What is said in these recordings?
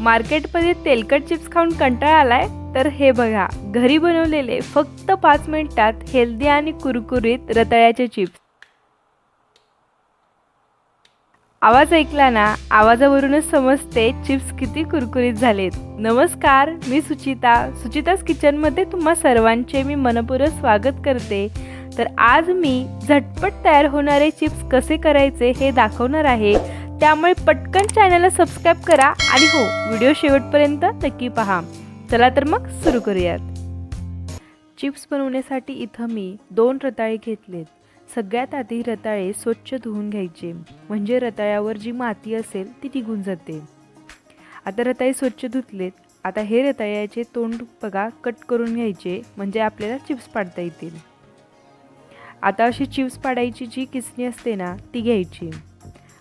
मार्केटमध्ये तेलकट चिप्स खाऊन कंटाळा आलाय? तर हे बघा घरी बनवलेले फक्त पाच मिनिटात हेल्दी आणि कुरकुरीत रताळ्याचे चिप्स. आवाज ऐकला ना आवाजावरूनच समजते चिप्स किती कुरकुरीत झालेत. नमस्कार मी सुचिता. सुचिताच किचनमध्ये तुम्हा सर्वांचे मी मनपूर्वक स्वागत करते. तर आज मी झटपट तयार होणारे चिप्स कसे करायचे हे दाखवणार आहे. त्यामुळे पटकन चॅनलला सबस्क्राईब करा आणि हो व्हिडिओ शेवटपर्यंत नक्की पहा. चला तर मग सुरू करूयात. चिप्स बनवण्यासाठी इथं मी दोन रताळे घेतलेत. सगळ्यात आधी रताळे स्वच्छ धुवून घ्यायचे. म्हणजे रताळ्यावर जी माती असेल ती निघून जाते. आता रताळे स्वच्छ धुतलेत. आता हे रताळ्याचे तोंड बघा कट करून घ्यायचे. म्हणजे आपल्याला चिप्स पाडता येतील. आता अशी चिप्स पाडायची जी किसणी असते ना ती घ्यायची.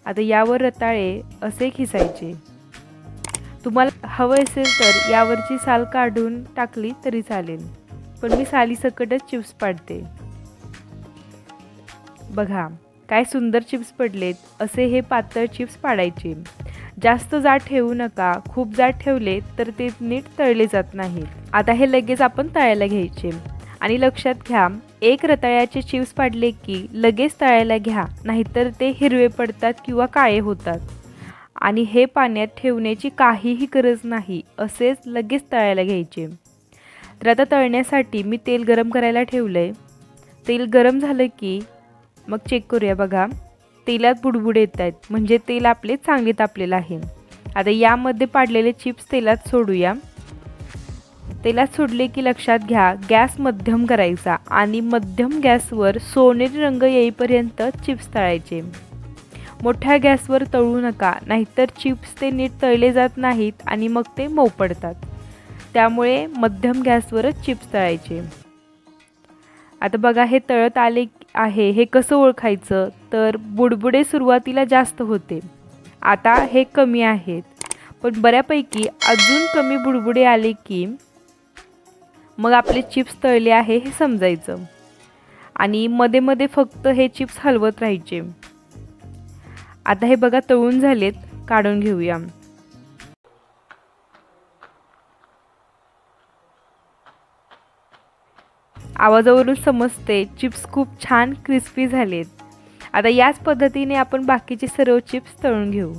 आता यावर रताळे असे खिसायचे. तुम्हाला हवं असेल तर यावरची साल काढून टाकली तरी चालेल पण मी सालीसकटच चिप्स पाडते. बघा काय सुंदर चिप्स पडलेत असे हे पातळ चिप्स पाडायचे. जास्त जाड ठेवू नका खूप जाड ठेवले तर ते नीट तळले जात नाहीत. आता हे लगेच आपण तळायला घ्यायचे. आणि लक्षात घ्या एक रताळ्याचे चिप्स पाडले की लगेच तळायला घ्या नाहीतर ते हिरवे पडतात किंवा काळे होतात. आणि हे पाण्यात ठेवण्याची काहीही गरज नाही असेच लगेच तळायला घ्यायचे. तर आता तळण्यासाठी मी तेल गरम करायला ठेवलं आहे तेल गरम झालं की मग चेक करूया बघा. तेलात बुडबुड येत आहेत म्हणजे तेल आपले चांगले तापलेलं आहे. आता यामध्ये पाडलेले चिप्स तेलात सोडूया. तेलात सोडले की लक्षात घ्या गॅस मध्यम करायचा आणि मध्यम गॅसवर सोनेरी रंग येईपर्यंत चिप्स तळायचे. मोठ्या गॅसवर तळू नका नाहीतर चिप्स ते नीट तळले जात नाहीत आणि मग ते मऊ पडतात त्यामुळे मध्यम गॅसवरच चिप्स तळायचे. आता बघा हे तळत आले आहे हे कसं ओळखायचं? तर बुडबुडे सुरुवातीला जास्त होते. आता हे कमी आहेत. पण बऱ्यापैकी अजून कमी बुडबुडे आले की मग आपले चिप्स तळले आहे हे समजायचं. आणि मध्ये मध्ये फक्त हे चिप्स हलवत राहायचे. आता हे बघा तळून झालेत काढून घेऊया. आवाजावरून समजते चिप्स खूप छान क्रिस्पी झालेत. आता याच पद्धतीने आपण बाकीचे सर्व चिप्स तळून घेऊ.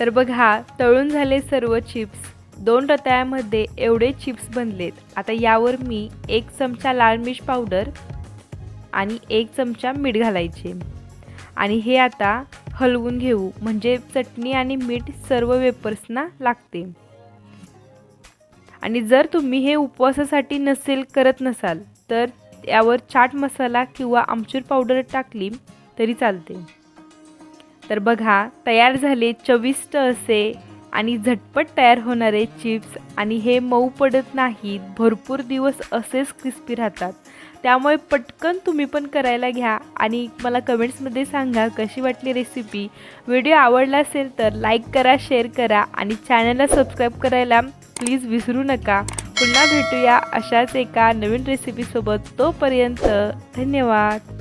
तर बघा तळून झाले सर्व चिप्स. दोन रताळ्यामध्ये एवढे चिप्स बनलेत. आता यावर मी एक चमचा लाल मिर्च पावडर आणि एक चमचा मीठ घालायचे. आणि हे आता हलवून घेऊ. म्हणजे चटणी आणि मीठ सर्व वेपर्सना लागते. आणि जर तुम्ही हे उपवासासाठी नसेल करत नसाल तर यावर चाट मसाला किंवा आमचूर पावडर टाकली तरी चालते. तर बघा तयार झाले चविष्ट असे आणि झटपट तयार होणारे चिप्स आणि हे मऊ पडत नाहीत भरपूर दिवस असेच क्रिस्पी राहतात. त्यामुळे पटकन तुम्ही पण करायला घ्या आणि मला कमेंट्समध्ये सांगा कशी वाटली रेसिपी व्हिडिओ आवडला असेल तर लाईक करा शेअर करा आणि चॅनलला सबस्क्राईब करायला प्लीज विसरू नका. पुन्हा भेटूया अशाच एका नवीन रेसिपीसोबत तोपर्यंत धन्यवाद.